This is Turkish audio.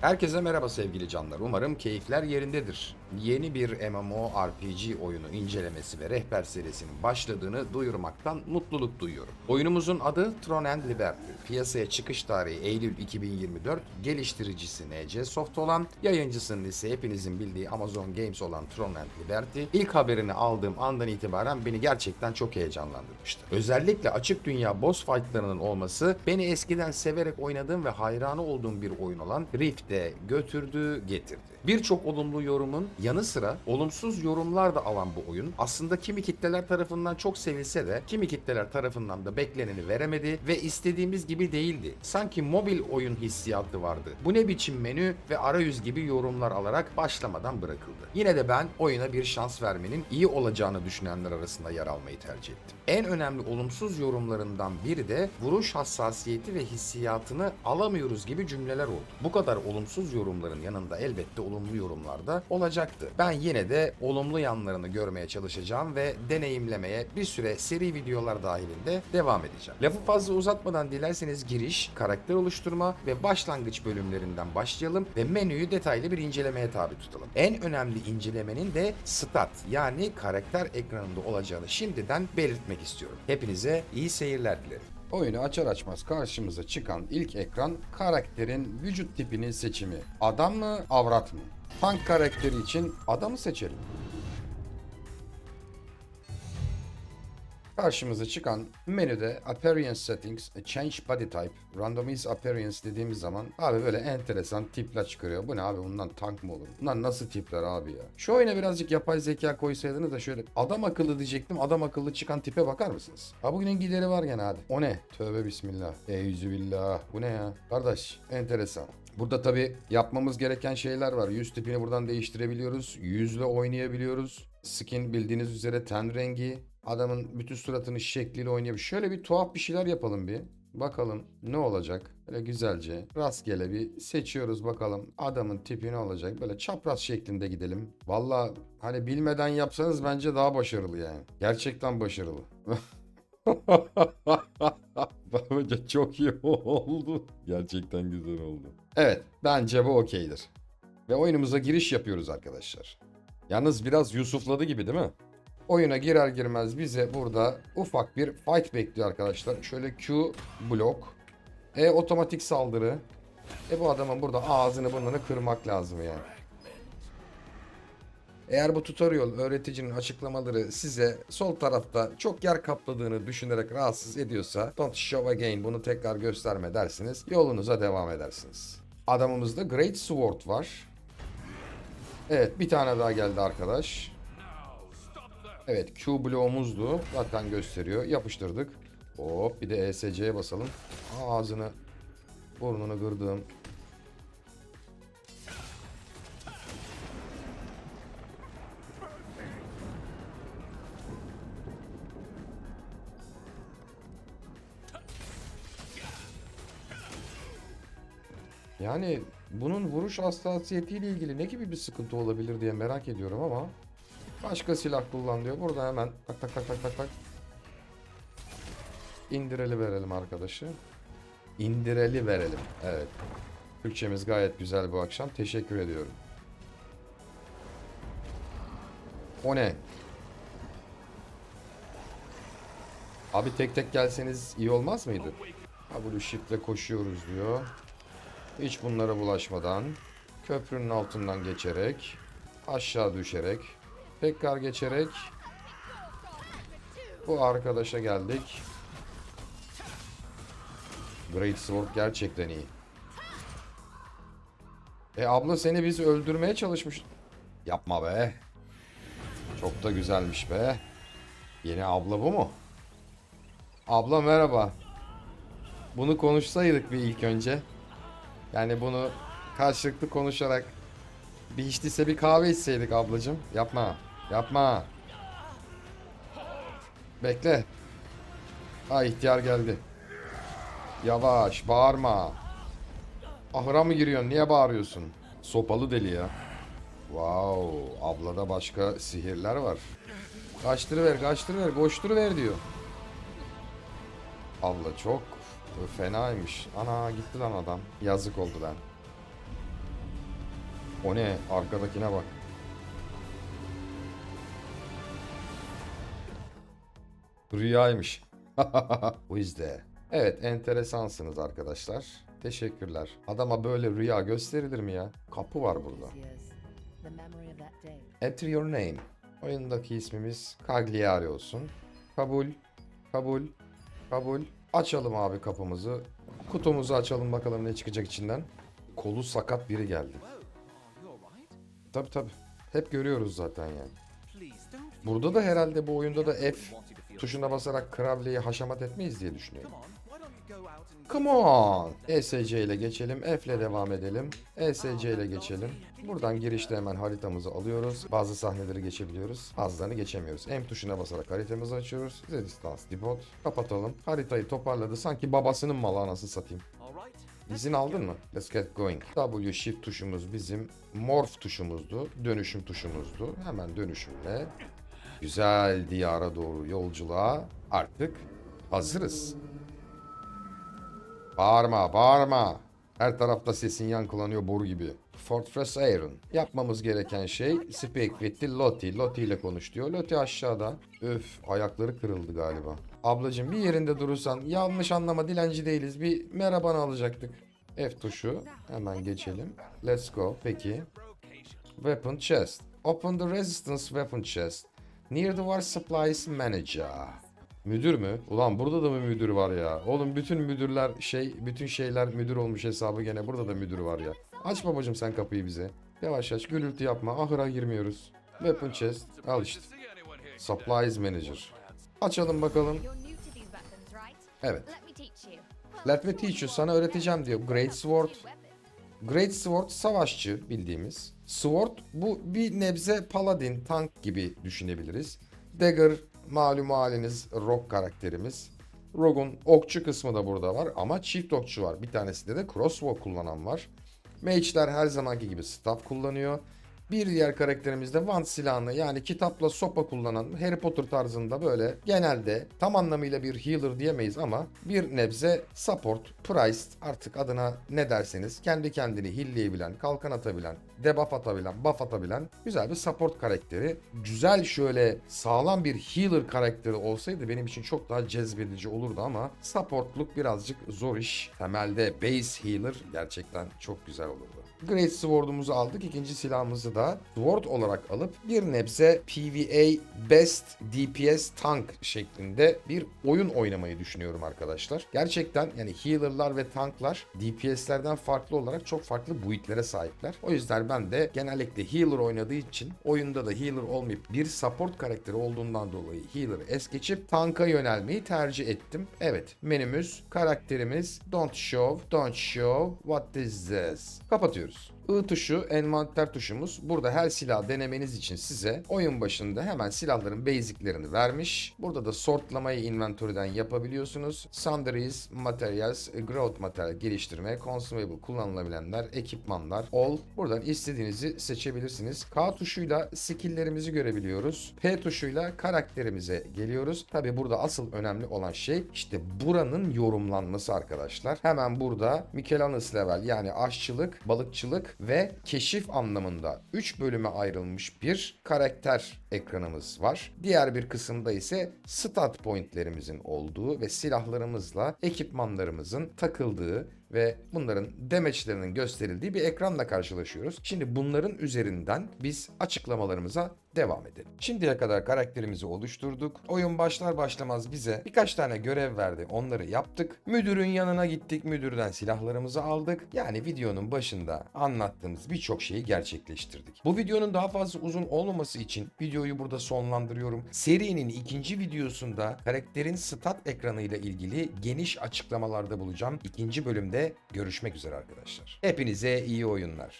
Herkese merhaba sevgili canlar. Umarım keyifler yerindedir. Yeni bir MMORPG oyunu incelemesi ve rehber serisinin başladığını duyurmaktan mutluluk duyuyorum. Oyunumuzun adı Throne and Liberty. Piyasaya çıkış tarihi Eylül 2024, geliştiricisi NC Soft olan, yayıncısının ise hepinizin bildiği Amazon Games olan Throne and Liberty. İlk haberini aldığım andan itibaren beni gerçekten çok heyecanlandırmıştı. Özellikle açık dünya boss fightlarının olması beni eskiden severek oynadığım ve hayranı olduğum bir oyun olan Rift'e götürdü, getirdi. Birçok olumlu yorumun yanı sıra olumsuz yorumlar da alan bu oyun aslında kimi kitleler tarafından çok sevilse de kimi kitleler tarafından da bekleneni veremedi ve istediğimiz gibi değildi. Sanki mobil oyun hissiyatı vardı. Bu ne biçim menü ve arayüz gibi yorumlar alarak başlamadan bırakıldı. Yine de ben oyuna bir şans vermenin iyi olacağını düşünenler arasında yer almayı tercih ettim. En önemli olumsuz yorumlarından biri de vuruş hassasiyeti ve hissiyatını alamıyoruz gibi cümleler oldu. Bu kadar olumsuz yorumların yanında elbette olumlu yorumlar da olacaktı. Ben yine de olumlu yanlarını görmeye çalışacağım ve deneyimlemeye bir süre seri videolar dahilinde devam edeceğim. Lafı fazla uzatmadan dilerseniz giriş, karakter oluşturma ve başlangıç bölümlerinden başlayalım ve menüyü detaylı bir incelemeye tabi tutalım. En önemli incelemenin de stat yani karakter ekranında olacağını şimdiden belirtmek istiyorum. Hepinize iyi seyirler dilerim. Oyunu açar açmaz karşımıza çıkan ilk ekran karakterin vücut tipinin seçimi. Adam mı, avrat mı? Tank karakteri için adamı seçelim. Karşımıza çıkan menüde Appearance Settings, Change Body Type, Randomize Appearance dediğimiz zaman abi böyle enteresan tipler çıkarıyor. Bu ne abi bundan tank mı olur? Bunlar nasıl tipler abi ya? Şu oyuna birazcık yapay zeka koysaydınız da şöyle adam akıllı diyecektim. Adam akıllı çıkan tipe bakar mısınız? Ha bugünün gideri var gene hadi. O ne? Tövbe bismillah. Eyüzübillah. Bu ne ya? Kardeş enteresan. Burada tabi yapmamız gereken şeyler var. Yüz tipini buradan değiştirebiliyoruz. Yüzle oynayabiliyoruz. Skin bildiğiniz üzere ten rengi. Adamın bütün suratını şekliyle oynayabiliyor. Şöyle bir tuhaf bir şeyler yapalım bir. Bakalım ne olacak? Böyle güzelce rastgele bir seçiyoruz bakalım. Adamın tipi ne olacak? Böyle çapraz şeklinde gidelim. Valla hani bilmeden yapsanız bence daha başarılı yani. Gerçekten başarılı. Bence çok iyi oldu. Gerçekten güzel oldu. Evet, bence bu okeydir. Ve oyunumuza giriş yapıyoruz arkadaşlar. Yalnız biraz Yusufladı gibi değil mi? Oyuna girer girmez bize burada ufak bir fight bekliyor arkadaşlar. Şöyle Q blok. E otomatik saldırı. E bu adamın burada ağzını burnunu kırmak lazım yani. Eğer bu tutorial öğreticinin açıklamaları size sol tarafta çok yer kapladığını düşünerek rahatsız ediyorsa don't show again bunu tekrar gösterme dersiniz. Yolunuza devam edersiniz. Adamımızda Great Sword var. Evet bir tane daha geldi arkadaş. Evet Q bloğumuzdu. Zaten gösteriyor. Yapıştırdık. Hop bir de ESC'ye basalım. Ağzını burnunu kırdım. Yani bunun vuruş hassasiyetiyle ilgili ne gibi bir sıkıntı olabilir diye merak ediyorum ama başka silah kullan diyor. Burada hemen tak tak tak tak tak tak indireli verelim arkadaşı. İndireli verelim. Evet. Türkçemiz gayet güzel bu akşam. Teşekkür ediyorum. O ne? Abi tek tek gelseniz iyi olmaz mıydı? Ha bunu shift'le koşuyoruz diyor. Hiç bunlara bulaşmadan köprünün altından geçerek aşağı düşerek tekrar geçerek bu arkadaşa geldik. Great Sword gerçekten iyi. E abla seni biz öldürmeye çalışmış. Yapma be. Çok da güzelmiş be. Yeni abla bu mu? Abla merhaba. Bunu konuşsaydık bir ilk önce. Yani bunu karşılıklı konuşarak bir hiç değilse bir kahve içseydik ablacım. Yapma. Yapma. Bekle. Ha ihtiyar geldi. Yavaş bağırma. Ahıra mı giriyorsun? Niye bağırıyorsun? Sopalı deli ya. Wow, ablada başka sihirler var. Kaçtırıver, kaçtırıver, koşturuver diyor. Abla çok fenaymış. Ana gitti lan adam. Yazık oldu lan. O ne? Arkadakine bak. Rüyaymış. Bu izde. Evet enteresansınız arkadaşlar. Teşekkürler. Adama böyle rüya gösterilir mi ya? Kapı var burada. Enter your name. Oyundaki ismimiz Cagliari olsun. Kabul. Kabul. Kabul. Açalım abi kapımızı. Kutumuzu açalım bakalım ne çıkacak içinden. Kolu sakat biri geldi. Tabi tabi. Hep görüyoruz zaten yani. Burada da herhalde bu oyunda da F tuşuna basarak klavyeyi haşamat etmeyiz diye düşünüyorum. Come on. ESC ile geçelim. F ile devam edelim. ESC ile geçelim. Buradan girişte hemen haritamızı alıyoruz. Bazı sahneleri geçebiliyoruz. Bazılarını geçemiyoruz. M tuşuna basarak haritamızı açıyoruz. Z distance depot. Kapatalım. Haritayı toparladı. Sanki babasının malı anası satayım. İzin aldın mı? Let's get going. W shift tuşumuz bizim morph tuşumuzdu. Dönüşüm tuşumuzdu. Hemen dönüşümle güzel diyara doğru yolculuğa artık hazırız. Bağırma, bağırma. Her tarafta sesin yankılanıyor boru gibi. Fortress Aeron. Yapmamız gereken şey speak with the Lottie. Lottie ile konuş diyor. Lottie aşağıda. Öf ayakları kırıldı galiba. Ablacığım bir yerinde durursan yanlış anlama dilenci değiliz. Bir merhabanı alacaktık. F tuşu. Hemen geçelim. Let's go. Peki. Weapon chest. Open the resistance weapon chest. Near the war supplies manager. Müdür mü? Ulan burada da mı müdür var ya? Oğlum bütün müdürler şey, bütün şeyler müdür olmuş hesabı gene burada da müdür var ya. Aç babacım sen kapıyı bize. Yavaş aç gürültü yapma ahıra girmiyoruz. Weapon chest al işte. Supplies manager. Açalım bakalım. Evet. Let me teach you. Sana öğreteceğim diyor. Great Sword. Great Sword savaşçı bildiğimiz. Sword bu bir nebze paladin, tank gibi düşünebiliriz. Dagger malum haliniz rock karakterimiz. Rogue'un okçu kısmı da burada var ama çift okçu var. Bir tanesinde de crossbow kullanan var. Mage'ler her zamanki gibi staff kullanıyor. Bir diğer karakterimiz de Wand silahını yani kitapla sopa kullanan Harry Potter tarzında böyle genelde tam anlamıyla bir healer diyemeyiz ama bir nebze support, priced artık adına ne derseniz kendi kendini hilleyebilen, kalkan atabilen, debuff atabilen, buff atabilen güzel bir support karakteri. Güzel şöyle sağlam bir healer karakteri olsaydı benim için çok daha cezbedici olurdu ama supportluk birazcık zor iş. Temelde base healer gerçekten çok güzel olurdu. Great Sword'umuzu aldık. İkinci silahımızı da Sword olarak alıp bir nebze PvA Best DPS Tank şeklinde bir oyun oynamayı düşünüyorum arkadaşlar. Gerçekten yani healer'lar ve tanklar DPS'lerden farklı olarak çok farklı boyutlara sahipler. O yüzden ben de genellikle healer oynadığı için oyunda da healer olmayıp bir support karakteri olduğundan dolayı healer'ı es geçip tanka yönelmeyi tercih ettim. Evet menümüz karakterimiz don't show don't show what is this kapatıyoruz. I tuşu envanter tuşumuz. Burada her silah denemeniz için size oyun başında hemen silahların basiclerini vermiş. Burada da sortlamayı inventory'den yapabiliyorsunuz. Sundries, materials, growth material geliştirme, consumable kullanılabilenler, ekipmanlar, all. Buradan istediğinizi seçebilirsiniz. K tuşuyla skill'lerimizi görebiliyoruz. P tuşuyla karakterimize geliyoruz. Tabi burada asıl önemli olan şey işte buranın yorumlanması arkadaşlar. Hemen burada Michelanus level yani aşçılık, balıkçılık ve keşif anlamında 3 bölüme ayrılmış bir karakter ekranımız var. Diğer bir kısımda ise stat pointlerimizin olduğu ve silahlarımızla ekipmanlarımızın takıldığı ve bunların demeçlerinin gösterildiği bir ekranla karşılaşıyoruz. Şimdi bunların üzerinden biz açıklamalarımıza devam edelim. Şimdiye kadar karakterimizi oluşturduk. Oyun başlar başlamaz bize birkaç tane görev verdi. Onları yaptık. Müdürün yanına gittik. Müdürden silahlarımızı aldık. Yani videonun başında anlattığımız birçok şeyi gerçekleştirdik. Bu videonun daha fazla uzun olmaması için videoyu burada sonlandırıyorum. Serinin ikinci videosunda karakterin stat ekranı ile ilgili geniş açıklamalarda bulacağım. İkinci bölümde görüşmek üzere arkadaşlar. Hepinize iyi oyunlar.